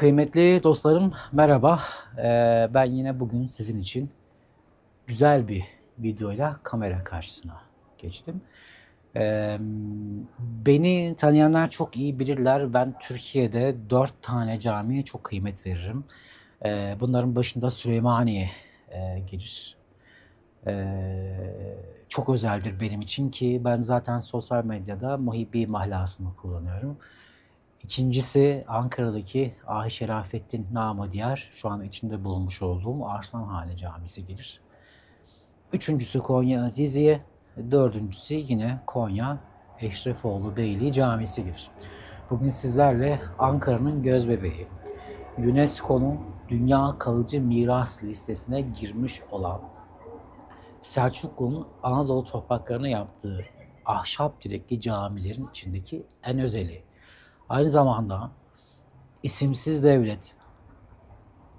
Kıymetli dostlarım merhaba. Ee, ben yine bugün sizin için güzel bir videoyla kamera karşısına geçtim. Ee, beni tanıyanlar çok iyi bilirler. Ben Türkiye'de dört tane camiye çok kıymet veririm. Ee, bunların başında Süleymaniye e, gelir. Ee, çok özeldir benim için ki ben zaten sosyal medyada Muhibbi mahlasını kullanıyorum. İkincisi Ankara'daki Ahi Şerafettin diğer şu an içinde bulunmuş olduğum Arslanhane Camisi gelir. Üçüncüsü Konya Aziziye, dördüncüsü yine Konya Eşrefoğlu Beyliği Camisi gelir. Bugün sizlerle Ankara'nın gözbebeği, UNESCO'nun Dünya Kalıcı Miras listesine girmiş olan Selçuklu'nun Anadolu topraklarına yaptığı ahşap direkli camilerin içindeki en özeli. Aynı zamanda isimsiz devlet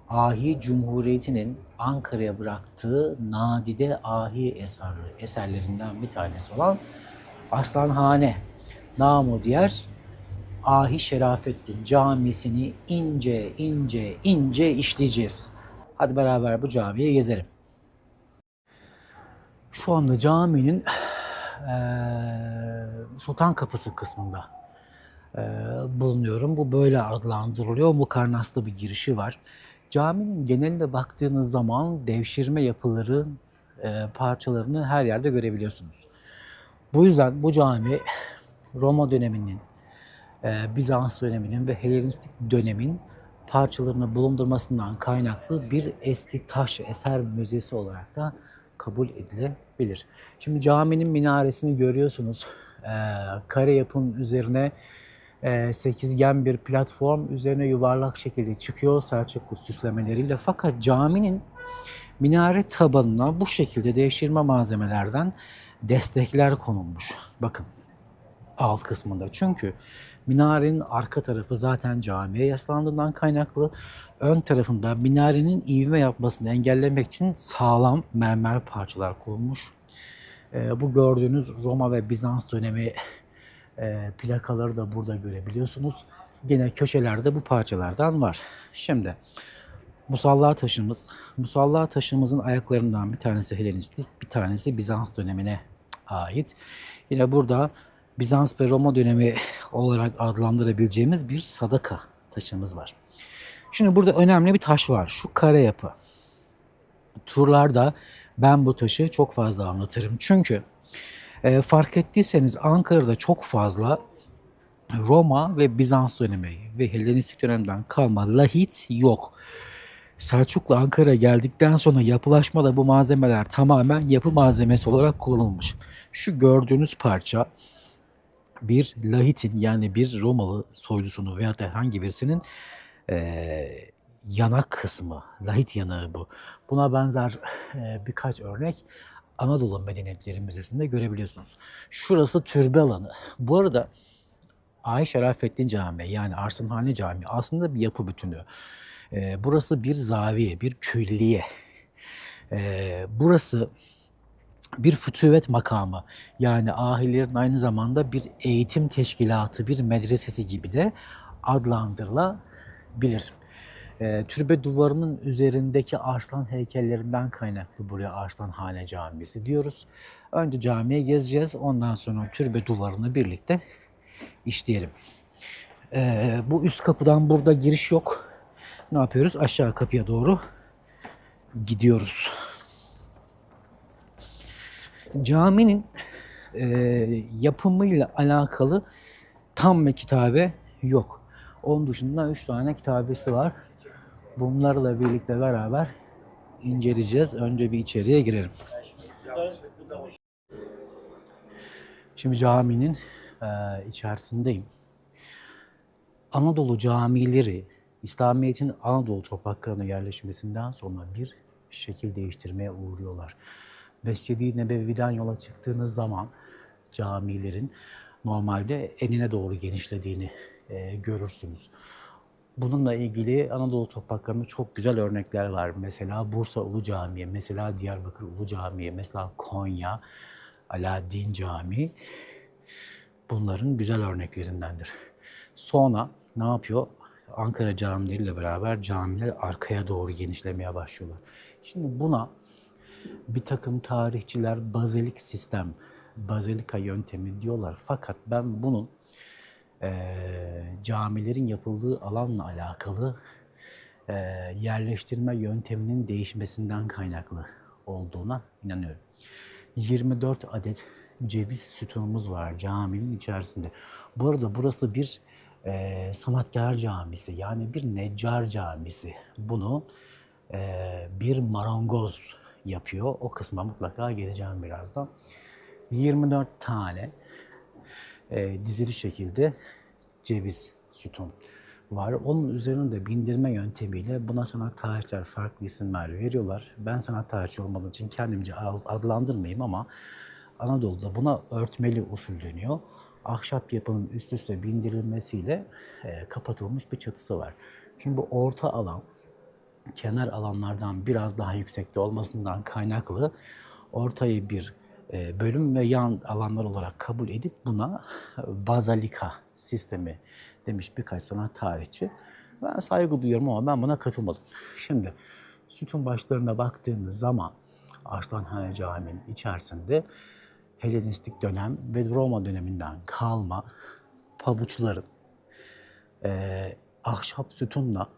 Ahi Cumhuriyeti'nin Ankara'ya bıraktığı nadide ahi eserleri, eserlerinden bir tanesi olan Arslanhane namı diğer Ahi Şerafettin Camisi'ni ince ince ince işleyeceğiz. Hadi beraber bu camiye gezelim. Şu anda caminin eee, Sultan Kapısı kısmında eee, bulunuyorum. Bu böyle adlandırılıyor. Mukarnaslı bir girişi var. Caminin geneline baktığınız zaman devşirme yapıları eee, parçalarını her yerde görebiliyorsunuz. Bu yüzden bu cami Roma döneminin, eee, Bizans döneminin ve Helenistik dönemin parçalarını bulundurmasından kaynaklı bir eski taş eser müzesi olarak da kabul edilebilir. Şimdi caminin minaresini görüyorsunuz. Ee, kare yapının üzerine e, sekizgen bir platform üzerine yuvarlak şekilde çıkıyor Selçuklu süslemeleriyle. Fakat caminin minare tabanına bu şekilde devşirme malzemelerden destekler konulmuş. Bakın alt kısmında. Çünkü minarenin arka tarafı zaten camiye yaslandığından kaynaklı. Ön tarafında minarenin ivme yapmasını engellemek için sağlam mermer parçalar konulmuş. Ee, bu gördüğünüz Roma ve Bizans dönemi e, plakaları da burada görebiliyorsunuz. Yine köşelerde bu parçalardan var. Şimdi musalla taşımız. Musalla taşımızın ayaklarından bir tanesi Helenistik, bir tanesi Bizans dönemine ait. Yine burada Bizans ve Roma dönemi olarak adlandırabileceğimiz bir sadaka taşımız var. Şimdi burada önemli bir taş var. Şu kare yapı. Turlarda ben bu taşı çok fazla anlatırım. Çünkü e, fark ettiyseniz Ankara'da çok fazla Roma ve Bizans dönemi ve Helenistik dönemden kalma lahit yok. Selçuklu Ankara geldikten sonra yapılaşmada bu malzemeler tamamen yapı malzemesi olarak kullanılmış. Şu gördüğünüz parça bir lahitin yani bir Romalı soylusunu veya herhangi birisinin eee, yanak kısmı, lahit yanağı bu. Buna benzer eee, birkaç örnek Anadolu Medeniyetleri Müzesi'nde görebiliyorsunuz. Şurası türbe alanı. Bu arada Ahi Şerafettin Camii yani Arslanhane Camii aslında bir yapı bütünü. Eee, burası bir zaviye, bir külliye. Eee, burası bir fütüvet makamı yani ahilerin aynı zamanda bir eğitim teşkilatı, bir medresesi gibi de adlandırılabilir. Ee, türbe duvarının üzerindeki arslan heykellerinden kaynaklı buraya Arslanhane Camisi diyoruz. Önce camiye gezeceğiz, ondan sonra türbe duvarını birlikte işleyelim. Ee, bu üst kapıdan burada giriş yok. Ne yapıyoruz? Aşağı kapıya doğru gidiyoruz. Caminin e, yapımıyla alakalı tam bir kitabe yok. Onun dışında üç tane kitabesi var. Bunlarla birlikte beraber inceleyeceğiz. Önce bir içeriye girelim. Şimdi caminin e, içerisindeyim. Anadolu camileri İslamiyet'in Anadolu topraklarına yerleşmesinden sonra bir şekil değiştirmeye uğruyorlar. Mescid-i Nebevi'den yola çıktığınız zaman camilerin normalde enine doğru genişlediğini e, görürsünüz. Bununla ilgili Anadolu topraklarında çok güzel örnekler var. Mesela Bursa Ulu Camii, mesela Diyarbakır Ulu Camii, mesela Konya Alaaddin Camii bunların güzel örneklerindendir. Sonra ne yapıyor? Ankara camileriyle beraber camiler arkaya doğru genişlemeye başlıyorlar. Şimdi buna bir takım tarihçiler bazilik sistem, bazilika yöntemi diyorlar. Fakat ben bunun eee, camilerin yapıldığı alanla alakalı eee, yerleştirme yönteminin değişmesinden kaynaklı olduğuna inanıyorum. 24 adet ceviz sütunumuz var caminin içerisinde. Bu arada burası bir eee, sanatkar camisi yani bir neccar camisi. Bunu eee, bir marangoz yapıyor. O kısma mutlaka geleceğim birazdan. 24 tane e, dizili şekilde ceviz sütun var. Onun üzerinde bindirme yöntemiyle buna sanat tarihçiler farklı isimler veriyorlar. Ben sanat tarihçi olmadığım için kendimce adlandırmayayım ama Anadolu'da buna örtmeli usul deniyor. Ahşap yapının üst üste bindirilmesiyle e, kapatılmış bir çatısı var. Şimdi bu orta alan kenar alanlardan biraz daha yüksekte olmasından kaynaklı ortayı bir bölüm ve yan alanlar olarak kabul edip buna bazalika sistemi demiş birkaç sanat tarihçi. Ben saygı duyuyorum ama ben buna katılmadım. Şimdi sütun başlarına baktığınız zaman Arslanhane Camii'nin içerisinde Helenistik dönem ve Roma döneminden kalma pabuçların e, ahşap sütunla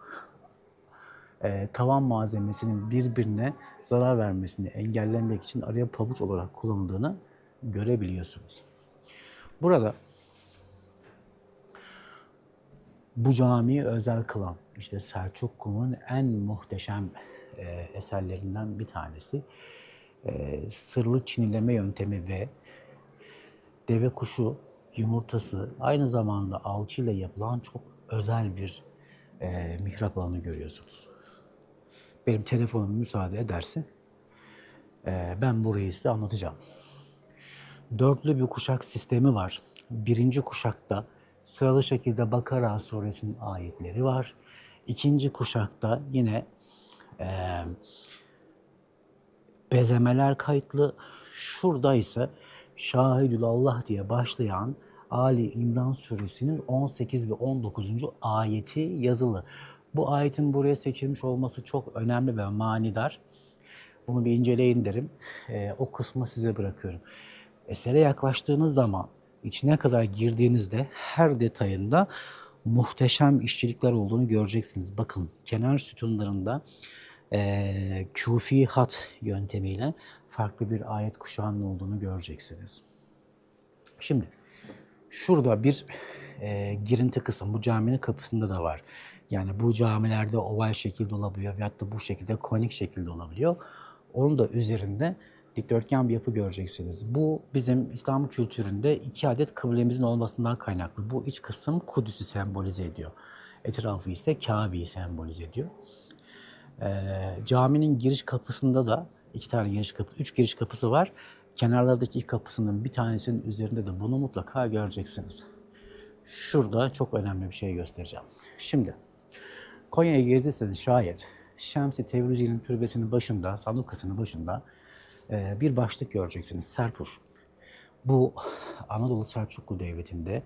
e, tavan malzemesinin birbirine zarar vermesini engellemek için araya pabuç olarak kullanıldığını görebiliyorsunuz. Burada bu camiyi özel kılan işte Selçuklu'nun en muhteşem e, eserlerinden bir tanesi e, sırlı çinileme yöntemi ve deve kuşu yumurtası aynı zamanda alçıyla yapılan çok özel bir e, mihrap alanı görüyorsunuz. Benim telefonum müsaade ederse e, ben burayı size anlatacağım. Dörtlü bir kuşak sistemi var. Birinci kuşakta sıralı şekilde Bakara suresinin ayetleri var. İkinci kuşakta yine e, bezemeler kayıtlı. Şurada ise Şahidül Allah diye başlayan Ali İmran suresinin 18 ve 19. ayeti yazılı. Bu ayetin buraya seçilmiş olması çok önemli ve manidar. Bunu bir inceleyin derim. Ee, o kısmı size bırakıyorum. Esere yaklaştığınız zaman içine kadar girdiğinizde her detayında muhteşem işçilikler olduğunu göreceksiniz. Bakın kenar sütunlarında e, küfi hat yöntemiyle farklı bir ayet kuşağının olduğunu göreceksiniz. Şimdi şurada bir e, girinti kısım bu caminin kapısında da var. Yani bu camilerde oval şekilde olabiliyor veyahut da bu şekilde konik şekilde olabiliyor. Onun da üzerinde dikdörtgen bir yapı göreceksiniz. Bu bizim İslam kültüründe iki adet kıblemizin olmasından kaynaklı. Bu iç kısım Kudüs'ü sembolize ediyor. Etrafı ise Kabe'yi sembolize ediyor. Ee, caminin giriş kapısında da iki tane giriş kapı, üç giriş kapısı var. Kenarlardaki iki kapısının bir tanesinin üzerinde de bunu mutlaka göreceksiniz. Şurada çok önemli bir şey göstereceğim. Şimdi Konya'ya gezdiyseniz şayet Şemsi Tevrizi'nin türbesinin başında, sandukasının başında e, bir başlık göreceksiniz. Serpur. Bu Anadolu Selçuklu Devleti'nde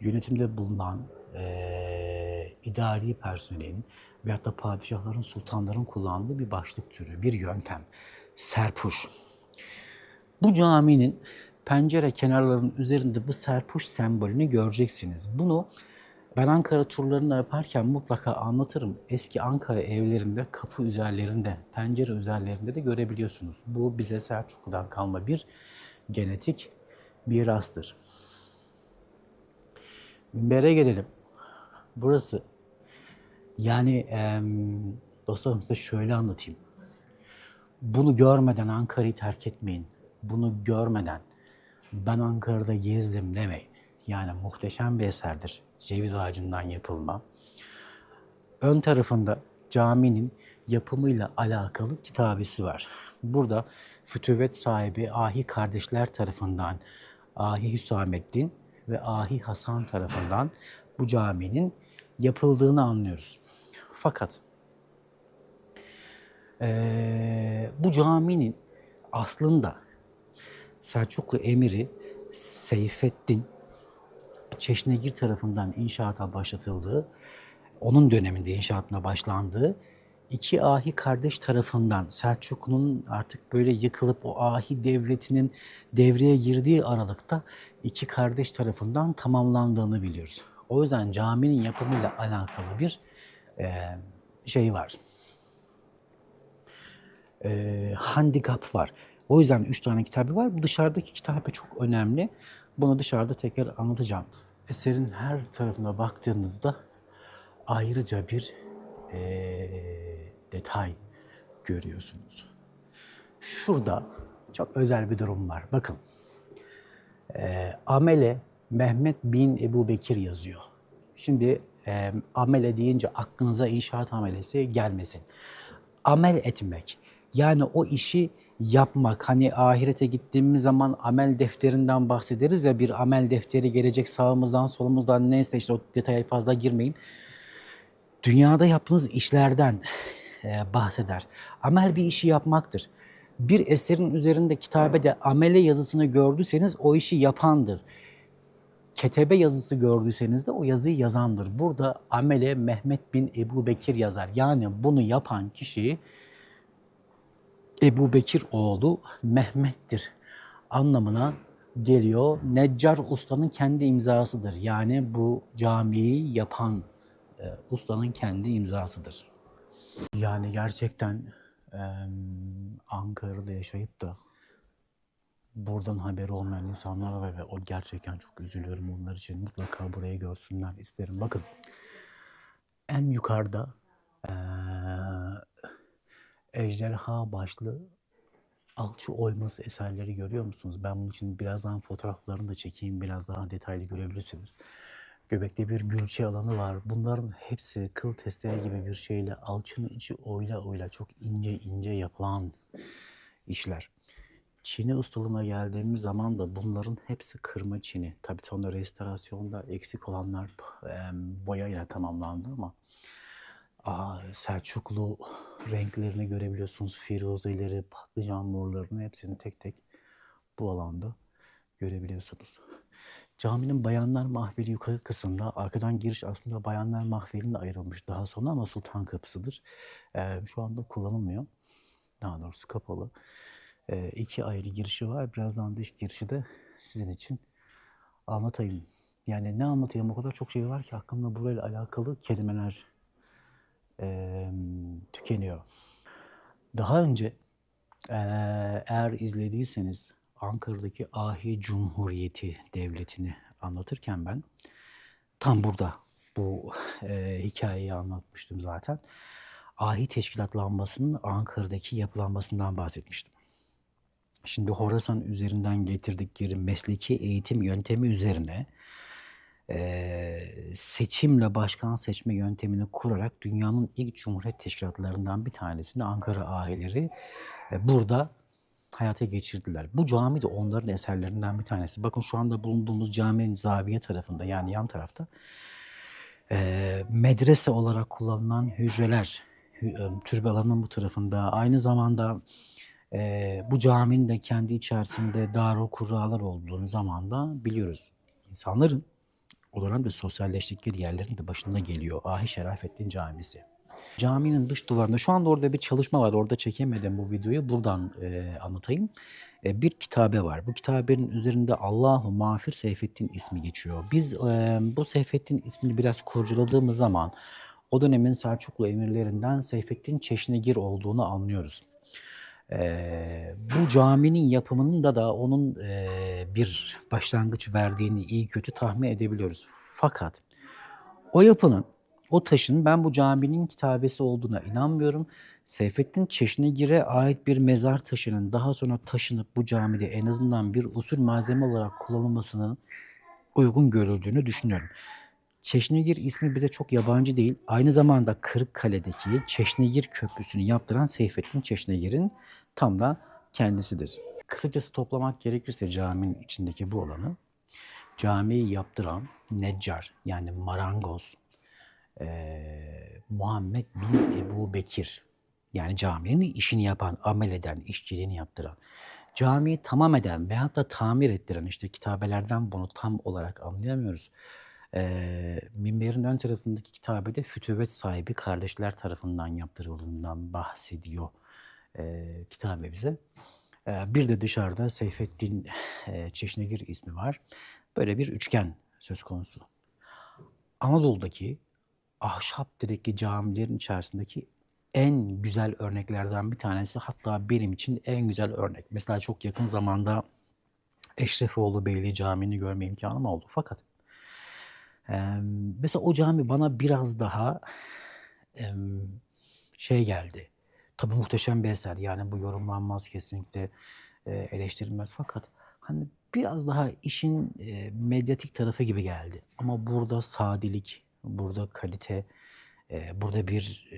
yönetimde bulunan e, idari personelin veyahut da padişahların, sultanların kullandığı bir başlık türü, bir yöntem. Serpuş. Bu caminin pencere kenarlarının üzerinde bu serpuş sembolünü göreceksiniz. Bunu ben Ankara turlarını yaparken mutlaka anlatırım. Eski Ankara evlerinde kapı üzerlerinde, pencere üzerlerinde de görebiliyorsunuz. Bu bize Selçuklu'dan kalma bir genetik mirastır. Minbere gelelim. Burası yani e, dostlarım size şöyle anlatayım. Bunu görmeden Ankara'yı terk etmeyin. Bunu görmeden ben Ankara'da gezdim demeyin. Yani muhteşem bir eserdir. Ceviz ağacından yapılma. Ön tarafında caminin yapımıyla alakalı kitabesi var. Burada fütüvet sahibi Ahi kardeşler tarafından Ahi Hüsamettin ve Ahi Hasan tarafından bu caminin yapıldığını anlıyoruz. Fakat eee, bu caminin aslında Selçuklu emiri Seyfettin Çeşnegir tarafından inşaata başlatıldığı onun döneminde inşaatına başlandığı iki ahi kardeş tarafından Selçuklu'nun artık böyle yıkılıp o ahi devletinin devreye girdiği aralıkta iki kardeş tarafından tamamlandığını biliyoruz. O yüzden caminin yapımıyla alakalı bir e, şey var. E, handikap var. O yüzden üç tane kitabı var. Bu dışarıdaki kitabı çok önemli. Bunu dışarıda tekrar anlatacağım. Eserin her tarafına baktığınızda ayrıca bir eee, detay görüyorsunuz. Şurada çok özel bir durum var. Bakın. Eee, Amele Mehmet bin Ebu Bekir yazıyor. Şimdi eee, amele deyince aklınıza inşaat amelesi gelmesin. Amel etmek. Yani o işi yapmak. Hani ahirete gittiğimiz zaman amel defterinden bahsederiz ya bir amel defteri gelecek sağımızdan solumuzdan neyse işte o detaya fazla girmeyeyim dünyada yaptığınız işlerden e, bahseder. Amel bir işi yapmaktır. Bir eserin üzerinde kitabede amele yazısını gördüyseniz o işi yapandır. Ketebe yazısı gördüyseniz de o yazıyı yazandır. Burada amele Mehmet bin Ebu Bekir yazar. Yani bunu yapan kişi Ebu Bekir oğlu Mehmet'tir anlamına geliyor. Neccar ustanın kendi imzasıdır. Yani bu camiyi yapan e, ustanın kendi imzasıdır. Yani gerçekten e, Ankara'da yaşayıp da buradan haberi olmayan insanlar var ve o gerçekten çok üzülüyorum onlar için. Mutlaka burayı görsünler isterim. Bakın en yukarıda e, ejderha başlı alçı oyması eserleri görüyor musunuz? Ben bunun için birazdan fotoğraflarını da çekeyim. Biraz daha detaylı görebilirsiniz. Göbekte bir gülçe alanı var. Bunların hepsi kıl testere gibi bir şeyle alçının içi oyla oyla çok ince ince yapılan işler. Çini ustalığına geldiğimiz zaman da bunların hepsi kırma çini. Tabii sonra restorasyonda eksik olanlar boyayla tamamlandı ama Aa, Selçuklu renklerini görebiliyorsunuz. Firuzeleri, patlıcan morlarını hepsini tek tek bu alanda görebiliyorsunuz. Caminin Bayanlar Mahfili yukarı kısımda, arkadan giriş aslında Bayanlar Mahfili'ne ayrılmış daha sonra ama Sultan Kapısı'dır. Ee, şu anda kullanılmıyor. Daha doğrusu kapalı. Ee, iki ayrı girişi var. Birazdan dış girişi de sizin için anlatayım. Yani ne anlatayım o kadar çok şey var ki aklımda burayla alakalı kelimeler eee, tükeniyor. Daha önce eee, eğer izlediyseniz Ankara'daki Ahi Cumhuriyeti Devleti'ni anlatırken ben tam burada bu eee, hikayeyi anlatmıştım zaten. Ahi teşkilatlanmasının Ankara'daki yapılanmasından bahsetmiştim. Şimdi Horasan üzerinden getirdikleri mesleki eğitim yöntemi üzerine eee, seçimle başkan seçme yöntemini kurarak dünyanın ilk cumhuriyet teşkilatlarından bir tanesini Ankara ahileri e, burada hayata geçirdiler. Bu cami de onların eserlerinden bir tanesi. Bakın şu anda bulunduğumuz caminin zaviye tarafında yani yan tarafta e, medrese olarak kullanılan hücreler, hü- e, türbe alanının bu tarafında aynı zamanda e, bu caminin de kendi içerisinde darul kurralar olduğunu zaman da biliyoruz. İnsanların o dönemde sosyalleştikleri yerlerin de başında geliyor. Ahi Şerafettin Camisi. Caminin dış duvarında şu anda orada bir çalışma var. Orada çekemedim bu videoyu. Buradan e, anlatayım. E, bir kitabe var. Bu kitabenin üzerinde Allahu Mağfir Seyfettin ismi geçiyor. Biz e, bu Seyfettin ismini biraz kurcaladığımız zaman o dönemin Selçuklu emirlerinden Seyfettin Çeşnegir olduğunu anlıyoruz. Eee, bu caminin yapımının da onun eee, bir başlangıç verdiğini iyi kötü tahmin edebiliyoruz. Fakat o yapının, o taşın ben bu caminin kitabesi olduğuna inanmıyorum. Seyfettin Çeşnegir'e ait bir mezar taşının daha sonra taşınıp bu camide en azından bir usul malzeme olarak kullanılmasının uygun görüldüğünü düşünüyorum. Çeşnegir ismi bize çok yabancı değil. Aynı zamanda Kırıkkale'deki Çeşnegir Köprüsü'nü yaptıran Seyfettin Çeşnegir'in tam da kendisidir. Kısacası toplamak gerekirse caminin içindeki bu alanı camiyi yaptıran Neccar yani marangoz eee, Muhammed bin Ebu Bekir yani caminin işini yapan, amel eden, işçiliğini yaptıran, camiyi tamam eden veyahut da tamir ettiren işte kitabelerden bunu tam olarak anlayamıyoruz. Ee, minberin ön tarafındaki kitabede fütüvet sahibi kardeşler tarafından yaptırıldığından bahsediyor e, kitabe bize. Ee, bir de dışarıda Seyfettin e, Çeşnegir ismi var. Böyle bir üçgen söz konusu. Anadolu'daki ahşap direkli camilerin içerisindeki en güzel örneklerden bir tanesi hatta benim için en güzel örnek. Mesela çok yakın zamanda Eşrefoğlu Beyliği Camii'ni görme imkanım oldu. Fakat mesela o cami bana biraz daha şey geldi. Tabii muhteşem bir eser. Yani bu yorumlanmaz kesinlikle e, eleştirilmez. Fakat hani biraz daha işin e, medyatik tarafı gibi geldi. Ama burada sadelik, burada kalite, e, burada bir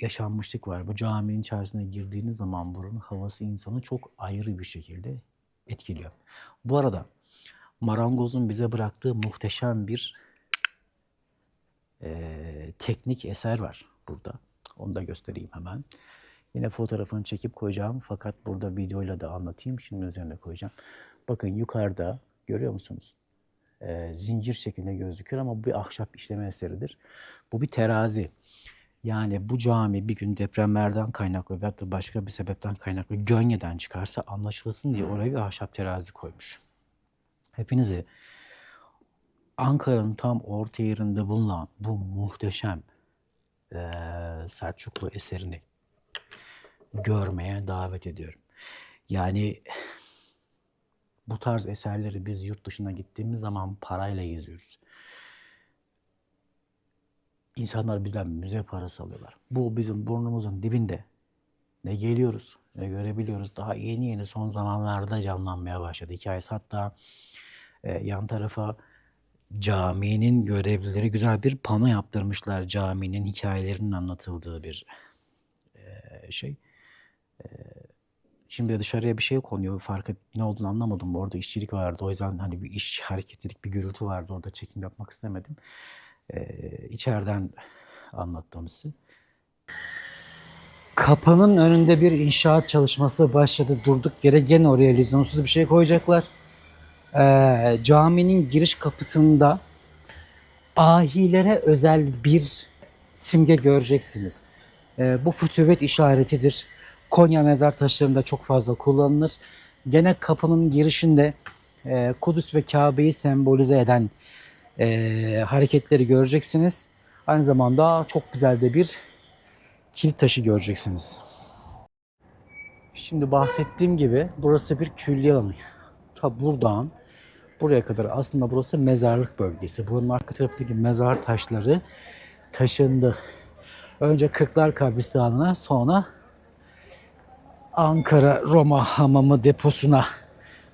yaşanmışlık var. Bu caminin içerisine girdiğiniz zaman buranın havası insanı çok ayrı bir şekilde etkiliyor. Bu arada marangozun bize bıraktığı muhteşem bir e, teknik eser var burada. Onu da göstereyim hemen. Yine fotoğrafını çekip koyacağım fakat burada videoyla da anlatayım. Şimdi üzerine koyacağım. Bakın yukarıda görüyor musunuz? Ee, zincir şeklinde gözüküyor ama bu bir ahşap işleme eseridir. Bu bir terazi. Yani bu cami bir gün depremlerden kaynaklı veyahut da başka bir sebepten kaynaklı Gönye'den çıkarsa anlaşılsın diye oraya bir ahşap terazi koymuş. Hepinizi Ankara'nın tam orta yerinde bulunan bu muhteşem eee, Selçuklu eserini görmeye davet ediyorum. Yani bu tarz eserleri biz yurt dışına gittiğimiz zaman parayla geziyoruz. İnsanlar bizden müze parası alıyorlar. Bu bizim burnumuzun dibinde. Ne geliyoruz ne görebiliyoruz. Daha yeni yeni son zamanlarda canlanmaya başladı hikayesi. Hatta e, yan tarafa caminin görevlileri güzel bir pano yaptırmışlar. Caminin hikayelerinin anlatıldığı bir e, şey. Şimdi dışarıya bir şey konuyor. Fark et, ne olduğunu anlamadım. Orada işçilik vardı. O yüzden hani bir iş hareketlilik bir gürültü vardı. Orada çekim yapmak istemedim. Ee, içeriden anlattım size. Kapının önünde bir inşaat çalışması başladı. Durduk yere gene oraya lüzumsuz bir şey koyacaklar. Ee, caminin giriş kapısında ahilere özel bir simge göreceksiniz. Ee, bu fütüvet işaretidir. Konya mezar taşlarında çok fazla kullanılır. Gene kapının girişinde e, Kudüs ve Kabe'yi sembolize eden e, hareketleri göreceksiniz. Aynı zamanda çok güzel de bir kilit taşı göreceksiniz. Şimdi bahsettiğim gibi burası bir külliye alanı. Ta buradan buraya kadar aslında burası mezarlık bölgesi. Buranın arka tarafındaki mezar taşları taşındı. Önce Kırklar Kabristanı'na sonra Ankara Roma Hamamı deposuna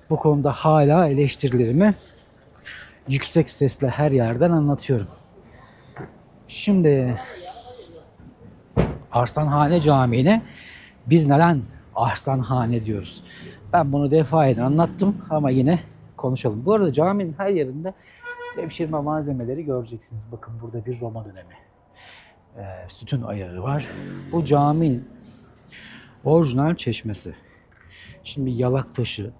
bu konuda hala eleştirilerimi yüksek sesle her yerden anlatıyorum. Şimdi Arslanhane Camii'ne biz neden Arslanhane diyoruz? Ben bunu defaten anlattım ama yine konuşalım. Bu arada caminin her yerinde devşirme malzemeleri göreceksiniz. Bakın burada bir Roma dönemi e, sütun ayağı var. Bu caminin orijinal çeşmesi. Şimdi yalak taşı,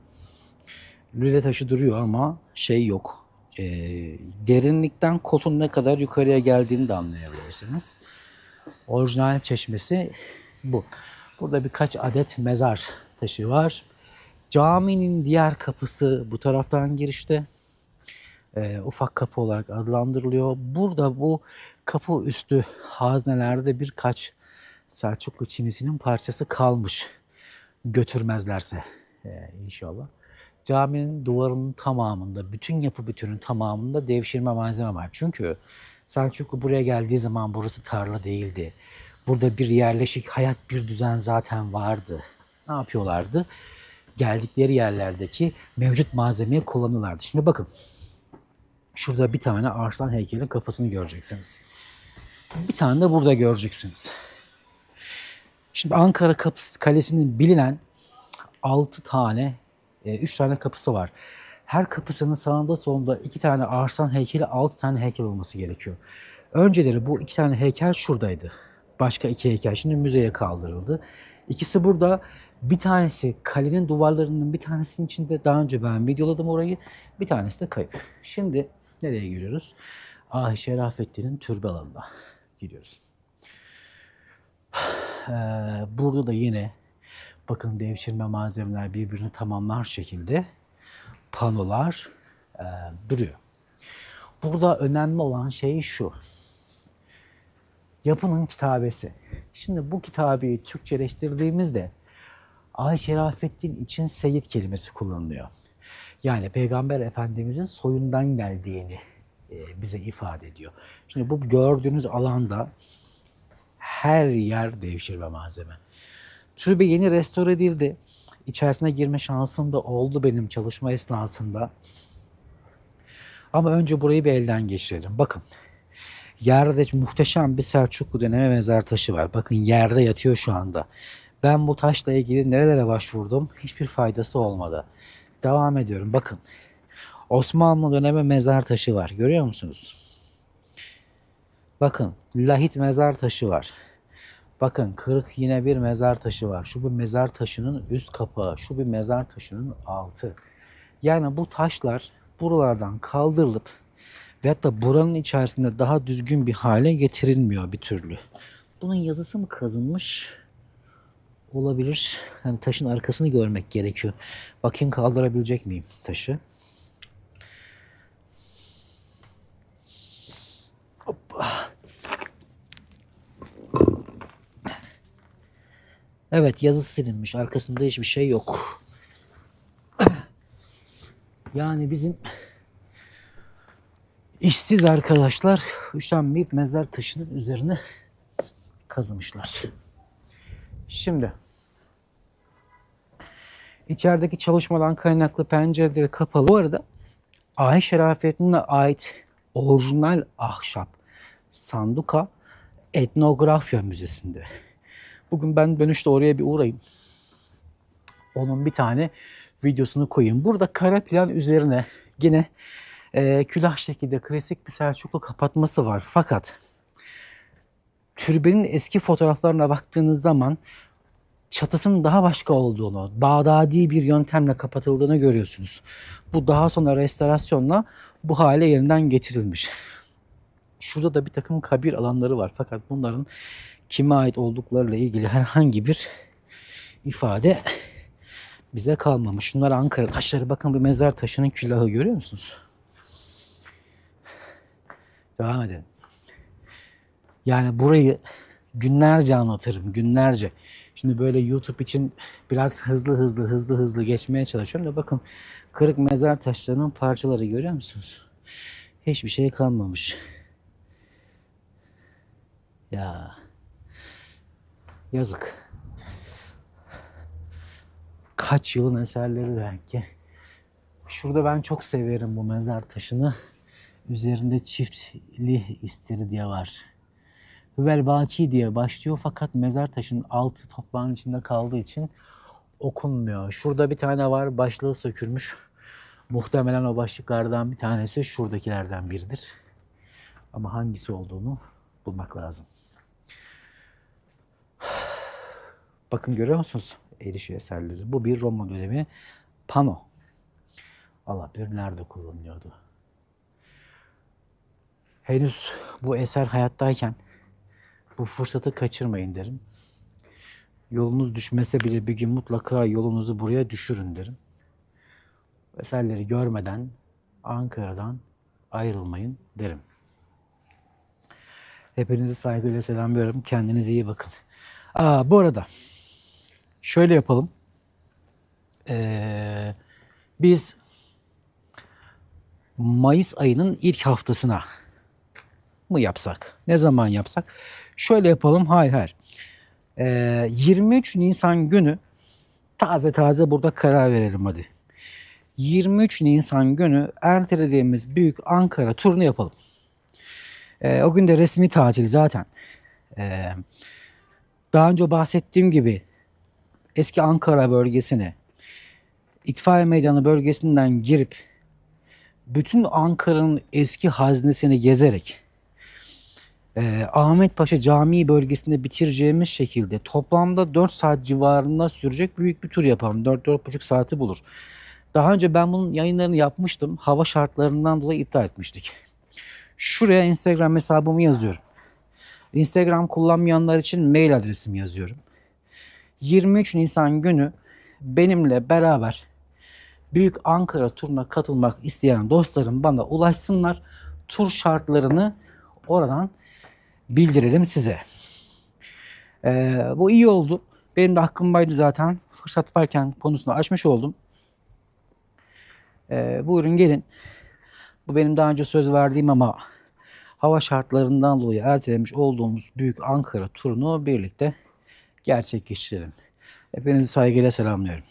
lüle taşı duruyor ama şey yok. E, derinlikten kotun ne kadar yukarıya geldiğini de anlayabilirsiniz. Orijinal çeşmesi bu. Burada birkaç adet mezar taşı var. Caminin diğer kapısı bu taraftan girişte. E, ufak kapı olarak adlandırılıyor. Burada bu kapı üstü haznelerde birkaç Selçuklu çinisinin parçası kalmış. Götürmezlerse e, inşallah. Caminin duvarının tamamında, bütün yapı bütünün tamamında devşirme malzeme var. Çünkü Selçuklu buraya geldiği zaman burası tarla değildi. Burada bir yerleşik hayat, bir düzen zaten vardı. Ne yapıyorlardı? Geldikleri yerlerdeki mevcut malzemeyi kullanıyorlardı. Şimdi bakın. Şurada bir tane arslan heykelin kafasını göreceksiniz. Bir tane de burada göreceksiniz. Şimdi Ankara kapısı, Kalesi'nin bilinen 6 tane, 3 tane kapısı var. Her kapısının sağında solunda 2 tane arslan heykeli, 6 tane heykel olması gerekiyor. Önceleri bu 2 tane heykel şuradaydı. Başka iki heykel şimdi müzeye kaldırıldı. İkisi burada. Bir tanesi kalenin duvarlarının bir tanesinin içinde daha önce ben videoladım orayı. Bir tanesi de kayıp. Şimdi nereye giriyoruz? Ah Şerafettin'in türbe alanına gidiyoruz. Ee, burada da yine bakın devşirme malzemeler birbirini tamamlar şekilde panolar e, duruyor. Burada önemli olan şey şu. Yapının kitabesi. Şimdi bu kitabeyi Türkçeleştirdiğimizde Ay Şerafettin için Seyyid kelimesi kullanılıyor. Yani Peygamber Efendimizin soyundan geldiğini e, bize ifade ediyor. Şimdi bu gördüğünüz alanda her yer devşirme malzeme. Türbe yeni restore edildi. İçerisine girme şansım da oldu benim çalışma esnasında. Ama önce burayı bir elden geçirelim. Bakın. Yerde muhteşem bir Selçuklu dönemi mezar taşı var. Bakın yerde yatıyor şu anda. Ben bu taşla ilgili nerelere başvurdum? Hiçbir faydası olmadı. Devam ediyorum. Bakın. Osmanlı dönemi mezar taşı var. Görüyor musunuz? Bakın. Lahit mezar taşı var. Bakın kırık yine bir mezar taşı var. Şu bir mezar taşının üst kapağı. Şu bir mezar taşının altı. Yani bu taşlar buralardan kaldırılıp ve hatta buranın içerisinde daha düzgün bir hale getirilmiyor bir türlü. Bunun yazısı mı kazınmış? Olabilir. Yani taşın arkasını görmek gerekiyor. Bakayım kaldırabilecek miyim taşı? Hoppa. Evet yazısı silinmiş. Arkasında hiçbir şey yok. Yani bizim işsiz arkadaşlar üşenmeyip mezar taşının üzerine kazımışlar. Şimdi içerideki çalışmadan kaynaklı pencereleri kapalı. Bu arada Ay Şerafettin'e ait orijinal ahşap sanduka etnografya müzesinde. Bugün ben dönüşte oraya bir uğrayayım. Onun bir tane videosunu koyayım. Burada kara plan üzerine yine e, külah şekilde klasik bir Selçuklu kapatması var. Fakat türbenin eski fotoğraflarına baktığınız zaman çatısının daha başka olduğunu, Bağdadi bir yöntemle kapatıldığını görüyorsunuz. Bu daha sonra restorasyonla bu hale yeniden getirilmiş. Şurada da bir takım kabir alanları var. Fakat bunların kime ait olduklarıyla ilgili herhangi bir ifade bize kalmamış. Şunlar Ankara taşları. Bakın bir mezar taşının külahı görüyor musunuz? Devam edelim. Yani burayı günlerce anlatırım. Günlerce. Şimdi böyle YouTube için biraz hızlı hızlı hızlı hızlı geçmeye çalışıyorum da bakın kırık mezar taşlarının parçaları görüyor musunuz? Hiçbir şey kalmamış. Ya. Yazık. Kaç yılın eserleri belki. Şurada ben çok severim bu mezar taşını. Üzerinde çiftli istiridye var. Hüvel Baki diye başlıyor fakat mezar taşının altı toprağın içinde kaldığı için okunmuyor. Şurada bir tane var başlığı sökülmüş. Muhtemelen o başlıklardan bir tanesi şuradakilerden biridir. Ama hangisi olduğunu bulmak lazım. Bakın görüyor musunuz erişi eserleri? Bu bir Roma dönemi pano. Allah bilir nerede kullanılıyordu. Henüz bu eser hayattayken bu fırsatı kaçırmayın derim. Yolunuz düşmese bile bir gün mutlaka yolunuzu buraya düşürün derim. Eserleri görmeden Ankara'dan ayrılmayın derim. Hepinizi saygıyla selamlıyorum. Kendinize iyi bakın. Aa, bu arada şöyle yapalım. Ee, biz Mayıs ayının ilk haftasına mı yapsak? Ne zaman yapsak? Şöyle yapalım. Hayır hayır. Ee, 23 Nisan günü taze taze burada karar verelim hadi. 23 Nisan günü ertelediğimiz büyük Ankara turunu yapalım. Ee, o gün de resmi tatil zaten. Ee, daha önce bahsettiğim gibi eski Ankara bölgesine İtfaiye Meydanı bölgesinden girip bütün Ankara'nın eski haznesini gezerek e, Ahmet Paşa Camii bölgesinde bitireceğimiz şekilde toplamda 4 saat civarında sürecek büyük bir tur yapalım. 4-4,5 saati bulur. Daha önce ben bunun yayınlarını yapmıştım. Hava şartlarından dolayı iptal etmiştik. Şuraya Instagram hesabımı yazıyorum. Instagram kullanmayanlar için mail adresimi yazıyorum. 23 Nisan günü benimle beraber Büyük Ankara turuna katılmak isteyen dostlarım bana ulaşsınlar. Tur şartlarını oradan bildirelim size. Ee, bu iyi oldu. Benim de hakkımdaydı zaten. Fırsat varken konusunu açmış oldum. Ee, buyurun gelin. Bu benim daha önce söz verdiğim ama hava şartlarından dolayı ertelemiş olduğumuz Büyük Ankara turunu birlikte gerçekleştirelim. Hepinizi saygıyla selamlıyorum.